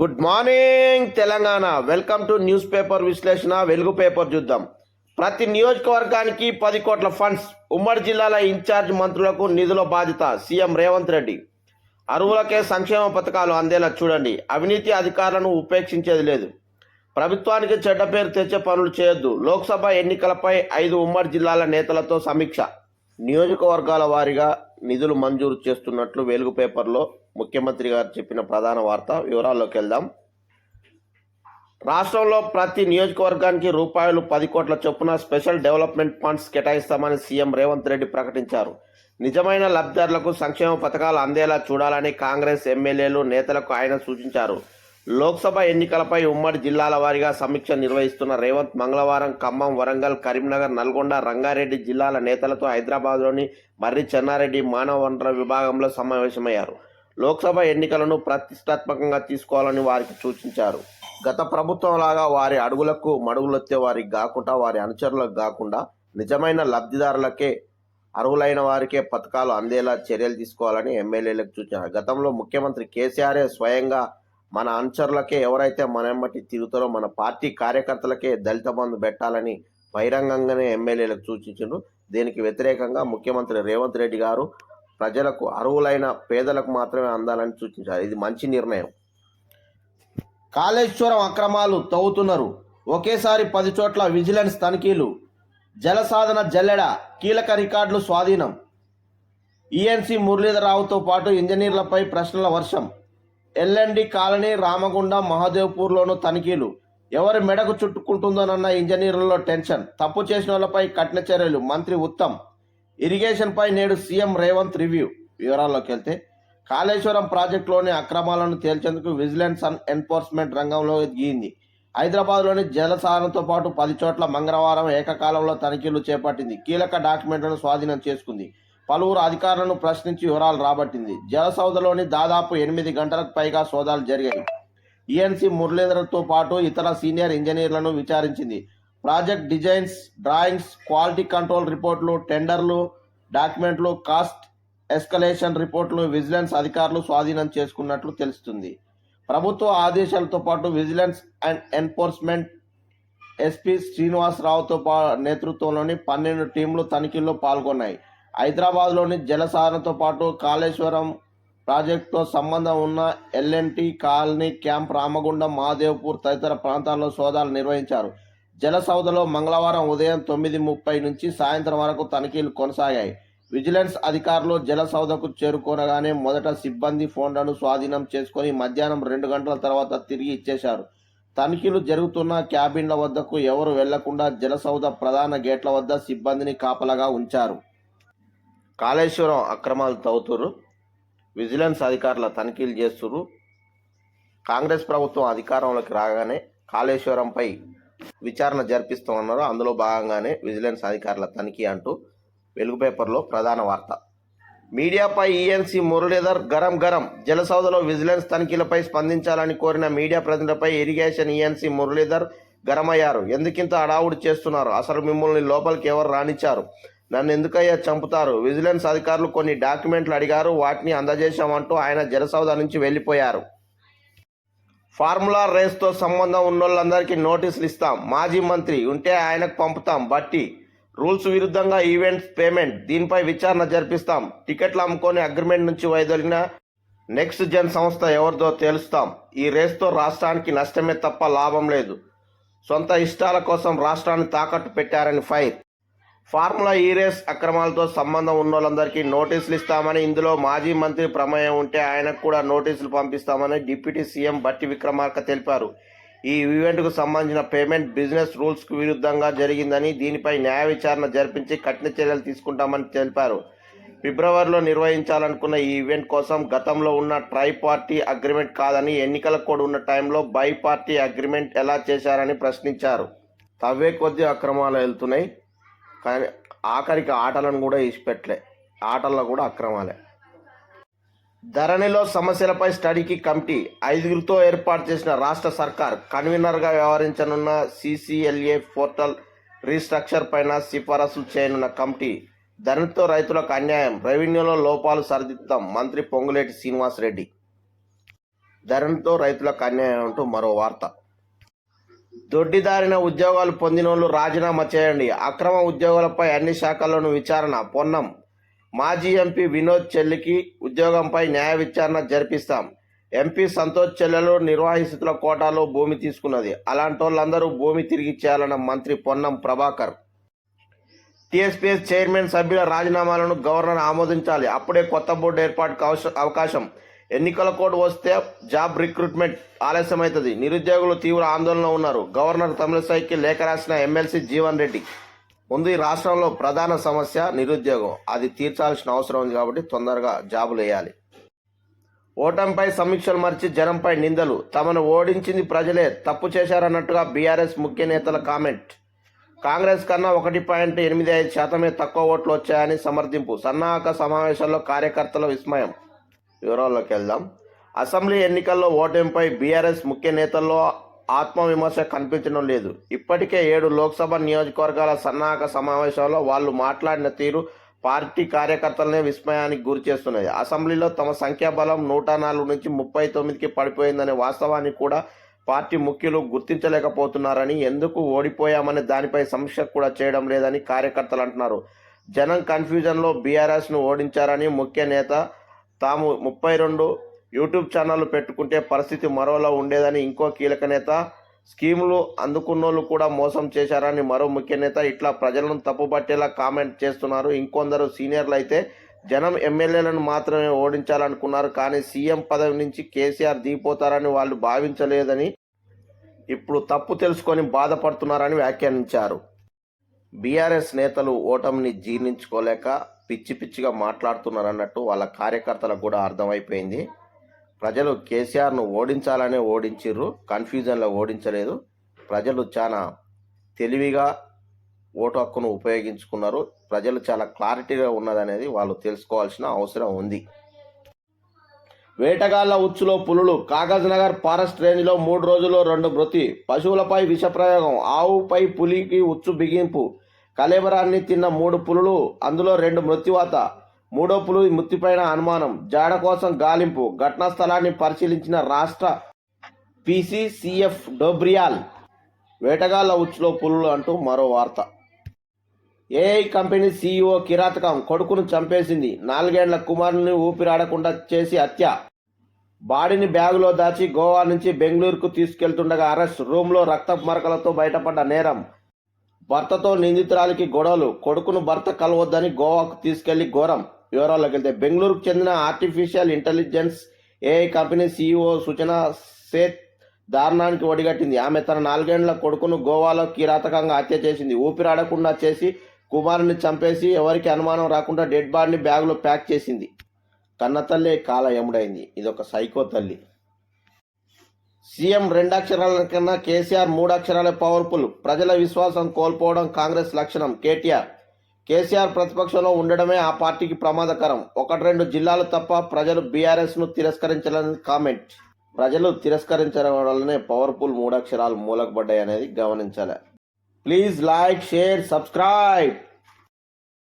Good morning Telangana. Welcome to newspaper విశ్లేషణ. Velugu paper చూద్దాం. ప్రతి నియోజకవర్గానికి పది కోట్ల ఫండ్స్. ఉమ్మడి జిల్లాల ఇన్ఛార్జ్ మంత్రులకు నిధుల బాధ్యత సీఎం రేవంత్ రెడ్డి. అరువులకే సంక్షేమ పథకాలు అందేలా చూడండి. అవినీతి అధికారులను ఉపేక్షించేది లేదు. ప్రభుత్వానికి చెడ్డ పేరు తెచ్చే పనులు చేయొద్దు. లోక్సభ ఎన్నికలపై ఐదు ఉమ్మడి జిల్లాల నేతలతో సమీక్ష. నియోజకవర్గాల వారీగా నిధులు మంజూరు చేస్తున్నట్లు వెలుగు పేపర్లో ముఖ్యమంత్రి గారు చెప్పిన ప్రధాన వార్త వివరాల్లోకి వెళ్దాం. రాష్ట్రంలో ప్రతి నియోజకవర్గానికి రూపాయలు పది కోట్ల చొప్పున స్పెషల్ డెవలప్మెంట్ ఫండ్స్ కేటాయిస్తామని సీఎం రేవంత్ రెడ్డి ప్రకటించారు. నిజమైన లబ్ధిదారులకు సంక్షేమ పథకాలు అందేలా చూడాలని కాంగ్రెస్ ఎమ్మెల్యేలు నేతలకు ఆయన సూచించారు. లోక్సభ ఎన్నికలపై ఉమ్మడి జిల్లాల వారీగా సమీక్ష నిర్వహిస్తున్న రేవంత్ మంగళవారం ఖమ్మం వరంగల్ కరీంనగర్ నల్గొండ రంగారెడ్డి జిల్లాల నేతలతో హైదరాబాద్లోని మర్రి చెన్నారెడ్డి మానవ వనరుల విభాగంలో సమావేశమయ్యారు. లోక్సభ ఎన్నికలను ప్రతిష్టాత్మకంగా తీసుకోవాలని వారికి సూచించారు. గత ప్రభుత్వం లాగా వారి అడుగులకు మడుగులొత్తే వారికి కాకుండా వారి అనుచరులకు కాకుండా నిజమైన లబ్ధిదారులకే అర్హులైన వారికే పథకాలు అందేలా చర్యలు తీసుకోవాలని ఎమ్మెల్యేలకు సూచించారు. గతంలో ముఖ్యమంత్రి కేసీఆరే స్వయంగా మన అనుచరులకే ఎవరైతే మనమ్మటి తిరుగుతారో మన పార్టీ కార్యకర్తలకే దళిత బంధు పెట్టాలని బహిరంగంగానే ఎమ్మెల్యేలకు సూచించారు దీనికి వ్యతిరేకంగా ముఖ్యమంత్రి రేవంత్ రెడ్డి గారు ప్రజలకు అర్హులైన పేదలకు మాత్రమే అందాలని సూచించారు. ఇది మంచి నిర్ణయం. కాళేశ్వరం అక్రమాలు తవ్వుతున్నారు. ఒకేసారి పది చోట్ల విజిలెన్స్ తనిఖీలు. జలసాధన జల్లెడ కీలక రికార్డులు స్వాధీనం. ఈఎన్సి మురళీధరరావుతో పాటు ఇంజనీర్లపై ప్రశ్నల వర్షం. ఎల్ఎండి కాలనీ రామగుండం మహాదేవ్పూర్లోనూ తనిఖీలు. ఎవరి మెడకు చుట్టుకుంటుందోనన్న ఇంజనీర్లలో టెన్షన్. తప్పు చేసిన వాళ్ళపై కఠిన చర్యలు. మంత్రి ఉత్తమ్. ఇరిగేషన్పై నేడు సీఎం రేవంత్ రివ్యూ. వివరాల్లోకి వెళ్తే కాళేశ్వరం ప్రాజెక్టులోని అక్రమాలను తేల్చేందుకు విజిలెన్స్ అండ్ ఎన్ఫోర్స్మెంట్ రంగంలో గీయింది హైదరాబాద్లోని జలసారంతో పాటు పది చోట్ల మంగళవారం ఏకకాలంలో తనిఖీలు చేపట్టింది. కీలక డాక్యుమెంట్లను స్వాధీనం చేసుకుంది. పలువురు అధికారులను ప్రశ్నించి వివరాలు రాబట్టింది. జలసౌధలోని దాదాపు ఎనిమిది గంటలకు పైగా సోదాలు జరిగాయి. ఈఎన్సీ మురళీధర్తో పాటు ఇతర సీనియర్ ఇంజనీర్లను విచారించింది. Project designs drawings quality control రిపోర్ట్లు టెండర్లు డాక్యుమెంట్లు కాస్ట్ ఎస్కలేషన్ రిపోర్ట్లు విజిలెన్స్ అధికారులు స్వాధీనం చేసుకున్నట్లు తెలుస్తుంది. ప్రభుత్వ ఆదేశాలతో పాటు విజిలెన్స్ అండ్ ఎన్ఫోర్స్మెంట్ ఎస్పీ శ్రీనివాసరావుతో పా నేతృత్వంలోని పన్నెండు టీంలు తనిఖీల్లో పాల్గొన్నాయి. హైదరాబాద్లోని జలసాధనతో పాటు కాళేశ్వరం ప్రాజెక్టుతో సంబంధం ఉన్న LNT colony camp Ramagundam Mahadevpur తదితర ప్రాంతాల్లో సోదాలు నిర్వహించారు. జలసౌధలో మంగళవారం ఉదయం తొమ్మిది ముప్పై నుంచి సాయంత్రం వరకు తనిఖీలు కొనసాగాయి. విజిలెన్స్ అధికారులు జలసౌధకు చేరుకోనగానే మొదట సిబ్బంది ఫోన్లను స్వాధీనం చేసుకొని మధ్యాహ్నం రెండు గంటల తర్వాత తిరిగి ఇచ్చేశారు. తనిఖీలు జరుగుతున్న క్యాబిన్ల వద్దకు ఎవరు వెళ్ళకుండా జలసౌధ ప్రధాన గేట్ల వద్ద సిబ్బందిని కాపలాగా ఉంచారు. కాళేశ్వరం అక్రమాలు తవ్వుతురు విజిలెన్స్ అధికారుల తనిఖీలు చేస్తురు కాంగ్రెస్ ప్రభుత్వం అధికారంలోకి రాగానే కాళేశ్వరంపై విచారణ జరిపిస్తామన్నారు అందులో భాగంగానే విజిలెన్స్ అధికారుల తనిఖీ అంటూ వెలుగు పేపర్లో ప్రధాన వార్త. మీడియాపై ఈఎన్సీ మురళీధర్ గరం గరం జలసౌధలో విజిలెన్స్ తనిఖీలపై స్పందించాలని కోరిన మీడియా ప్రతినిధులపై ఇరిగేషన్ ఈఎన్సీ మురళీధర్ గరమయ్యారు. ఎందుకింత అడావుడు చేస్తున్నారు? అసలు మిమ్మల్ని లోపలికి ఎవరు రాణించారు నన్ను ఎందుకయ్యా చంపుతారు? విజిలెన్స్ అధికారులు కొన్ని డాక్యుమెంట్లు అడిగారు. వాటిని అందజేశామంటూ ఆయన జలసౌధ నుంచి వెళ్ళిపోయారు. ఫార్ములా రేస్తో సంబంధం ఉన్నోళ్ళందరికీ నోటీసులు ఇస్తాం. మాజీ మంత్రి ఉంటే ఆయనకు పంపుతాం. బట్టి రూల్స్ విరుద్ధంగా ఈవెంట్స్ పేమెంట్ దీనిపై విచారణ జరిపిస్తాం. టికెట్లు అమ్ముకొని అగ్రిమెంట్ నుంచి వైదొలిగిన నెక్స్ట్ జన్ సంస్థ ఎవరిదో తేలుస్తాం. ఈ రేస్తో రాష్ట్రానికి నష్టమే తప్ప లాభం లేదు. సొంత ఇష్టాల కోసం రాష్ట్రాన్ని తాకట్టు పెట్టారని ఫైర్. ఫార్ములా ఈ రేస్ అక్రమాలతో సంబంధం ఉన్న వాళ్ళందరికీ నోటీసులు ఇస్తామని ఇందులో మాజీ మంత్రి ప్రమేయం ఉంటే ఆయనకు కూడా నోటీసులు పంపిస్తామని డిప్యూటీ సీఎం బట్టి విక్రమార్క తెలిపారు. ఈ ఈవెంట్కు సంబంధించిన పేమెంట్ బిజినెస్ రూల్స్కు విరుద్ధంగా జరిగిందని దీనిపై న్యాయ విచారణ జరిపించి కఠిన చర్యలు తీసుకుంటామని తెలిపారు. ఫిబ్రవరిలో నిర్వహించాలనుకున్న ఈ ఈవెంట్ కోసం గతంలో ఉన్న ట్రై పార్టీ అగ్రిమెంట్ కాదని ఎన్నికల కోడ్ ఉన్న టైంలో బై పార్టీ అగ్రిమెంట్ ఎలా చేశారని ప్రశ్నించారు. తవ్వే కొద్ది అక్రమాలు వెళ్తున్నాయి. కానీ ఆఖరికి ఆటలను కూడా ఇచ్చిపెట్టలే ఆటల్లో కూడా అక్రమాలే. ధరణిలో సమస్యలపై స్టడీకి కమిటీ ఐదుగురితో ఏర్పాటు చేసిన రాష్ట్ర సర్కార్ కన్వీనర్గా వ్యవహరించనున్న సీసీఎల్ఏ పోర్టల్ రీస్ట్రక్చర్ పైన సిఫారసులు చేయనున్న కమిటీ ధరణితో రైతులకు అన్యాయం రెవెన్యూలో లోపాలు సరిదిద్దాం మంత్రి పొంగులేటి శ్రీనివాసరెడ్డి. ధరణితో రైతులకు అన్యాయం అంటూ మరో వార్త. దొడ్డిదారిన ఉద్యోగాలు పొందినోళ్ళు రాజీనామా చేయండి. అక్రమ ఉద్యోగులపై అన్ని శాఖల్లోనూ విచారణ. పొన్నం. మాజీ ఎంపీ వినోద్ చెల్లికి ఉద్యోగంపై న్యాయ విచారణ జరిపిస్తాం. ఎంపీ సంతోష్ చెల్లెలు నిర్వాహితుల కోటాలో భూమి తీసుకున్నది. అలాంటి వాళ్ళందరూ భూమి తిరిగిచ్చేయాలన్న మంత్రి పొన్నం ప్రభాకర్. టీఎస్పీఎస్ చైర్మన్ సభ్యుల రాజీనామాలను గవర్నర్ ఆమోదించాలి. అప్పుడే కొత్త బోర్డు ఏర్పాటుకు అవకాశం. ఎన్నికల కోడ్ వస్తే జాబ్ రిక్రూట్మెంట్ ఆలస్యమవుతుంది నిరుద్యోగులు తీవ్ర ఆందోళనలో ఉన్నారు. గవర్నర్ తమిళసాయికి లేఖ రాసిన ఎమ్మెల్సీ జీవన్ రెడ్డి. ముందు ఈ రాష్ట్రంలో ప్రధాన సమస్య నిరుద్యోగం. అది తీర్చాల్సిన అవసరం ఉంది కాబట్టి తొందరగా జాబులు వేయాలి. ఓటమిపై సమీక్షలు మర్చి జనంపై నిందలు. తమను ఓడించింది ప్రజలే. తప్పు చేశారన్నట్టుగా బీఆర్ఎస్ ముఖ్య నేతల కామెంట్. కాంగ్రెస్ కన్నా ఒకటి పాయింట్ ఎనిమిది ఐదు శాతమే తక్కువ ఓట్లు వచ్చాయని సమర్థింపు. సన్నాహక సమావేశంలో కార్యకర్తల విస్మయం. వివరాల్లోకి వెళ్దాం అసెంబ్లీ ఎన్నికల్లో ఓటమిపై బీఆర్ఎస్ ముఖ్య నేతల్లో ఆత్మవిమర్శ కనిపించడం లేదు. ఇప్పటికే ఏడు లోక్సభ నియోజకవర్గాల సన్నాహక సమావేశంలో వాళ్ళు మాట్లాడిన తీరు పార్టీ కార్యకర్తలనే విస్మయానికి గురి చేస్తున్నది అసెంబ్లీలో తమ సంఖ్యాబలం నూట నాలుగు నుంచి ముప్పై తొమ్మిదికి పడిపోయిందనే వాస్తవాన్ని కూడా పార్టీ ముఖ్యులు గుర్తించలేకపోతున్నారని ఎందుకు ఓడిపోయామనే దానిపై సమీక్ష కూడా చేయడం లేదని కార్యకర్తలు అంటున్నారు. జనం కన్ఫ్యూజన్లో బీఆర్ఎస్ను ఓడించారని ముఖ్య నేత తాము ముప్పై రెండు యూట్యూబ్ ఛానళ్ళు పెట్టుకుంటే పరిస్థితి మరోలా ఉండేదని ఇంకో కీలక నేత స్కీములు అందుకున్నోళ్ళు కూడా మోసం చేశారని మరో ముఖ్య నేత ఇట్లా ప్రజలను తప్పుపట్టేలా కామెంట్ చేస్తున్నారు. ఇంకొందరు సీనియర్లు అయితే జనం ఎమ్మెల్యేలను మాత్రమే ఓడించాలనుకున్నారు. కానీ సీఎం పదవి నుంచి కేసీఆర్ దిగిపోతారని వాళ్ళు భావించలేదని ఇప్పుడు తప్పు తెలుసుకొని బాధపడుతున్నారని వ్యాఖ్యానించారు. బీఆర్ఎస్ నేతలు ఓటమిని జీర్ణించుకోలేక పిచ్చి పిచ్చిగా మాట్లాడుతున్నారన్నట్టు వాళ్ళ కార్యకర్తలకు కూడా అర్థమైపోయింది. ప్రజలు కేసీఆర్ను ఓడించాలనే ఓడించిర్రు కన్ఫ్యూజన్లో ఓడించలేదు. ప్రజలు చాలా తెలివిగా ఓటు హక్కును ఉపయోగించుకున్నారు. ప్రజలు చాలా క్లారిటీగా ఉన్నదనేది వాళ్ళు తెలుసుకోవాల్సిన అవసరం ఉంది. వేటగాళ్ళ ఉచ్చులో పులులు కాగజ్ నగర్ ఫారెస్ట్ రేంజ్లో మూడు రోజుల్లో రెండు మృతి పశువులపై విషప్రయోగం ఆవుపై పులికి ఉచ్చు బిగింపు కలేబరాన్ని తిన్న మూడు పులులు అందులో రెండు మృత్యువాత. మూడో పులు మృతిపైన అనుమానం. జాడ కోసం గాలింపు. ఘటనా స్థలాన్ని పరిశీలించిన రాష్ట్ర పిసిసిఎఫ్ డోబ్రియాల్ వేటగాళ్ళ ఉచ్చులో పులులు అంటూ మరో వార్త. ఏఐ కంపెనీ సీఈఓ కిరాతకం కొడుకును చంపేసింది. నాలుగేండ్ల కుమారుని ఊపిరాడకుండా చేసి హత్య. బాడీని బ్యాగులో దాచి గోవా నుంచి బెంగళూరుకు తీసుకెళ్తుండగా అరెస్ట్. రూమ్లో రక్త మరకలతో బయటపడ్డ నేరం. భర్తతో నిందితురాలికి గొడవలు. కొడుకును భర్త కలవద్దని గోవాకు తీసుకెళ్ళి ఘోరం. వివరాల్లోకి వెళ్తే బెంగళూరుకు చెందిన artificial intelligence AI company CEO Suchana Seth దారుణానికి ఒడిగట్టింది. ఆమె తన నాలుగేండ్ల కొడుకును గోవాలో కిరాతకంగా హత్య చేసింది. ఊపిరాడకుండా చేసి కుమారుని చంపేసి ఎవరికి అనుమానం రాకుండా డెడ్ బాడీని బ్యాగులో ప్యాక్ చేసింది. కన్న తల్లి కాల ఎముడైంది ఇదొక సైకో తల్లి. సీఎం రెండు అక్షరాల కన్నా కేసీఆర్ మూడు అక్షరాలే పవర్ఫుల్. ప్రజల విశ్వాసం కోల్పోవడం కాంగ్రెస్ లక్షణం. కేటీఆర్ కేసీఆర్ ప్రతిపక్షంలో ఉండడమే ఆ పార్టీకి ప్రమాదకరం. ఒకటి రెండు జిల్లాలు తప్ప ప్రజలు బీఆర్ఎస్ను తిరస్కరించాలని కామెంట్. ప్రజలు తిరస్కరించడం వల్లనే పవర్ఫుల్ మూడు అక్షరాలు మూలకపడ్డాయి అనేది గమనించాలి. Please like share subscribe.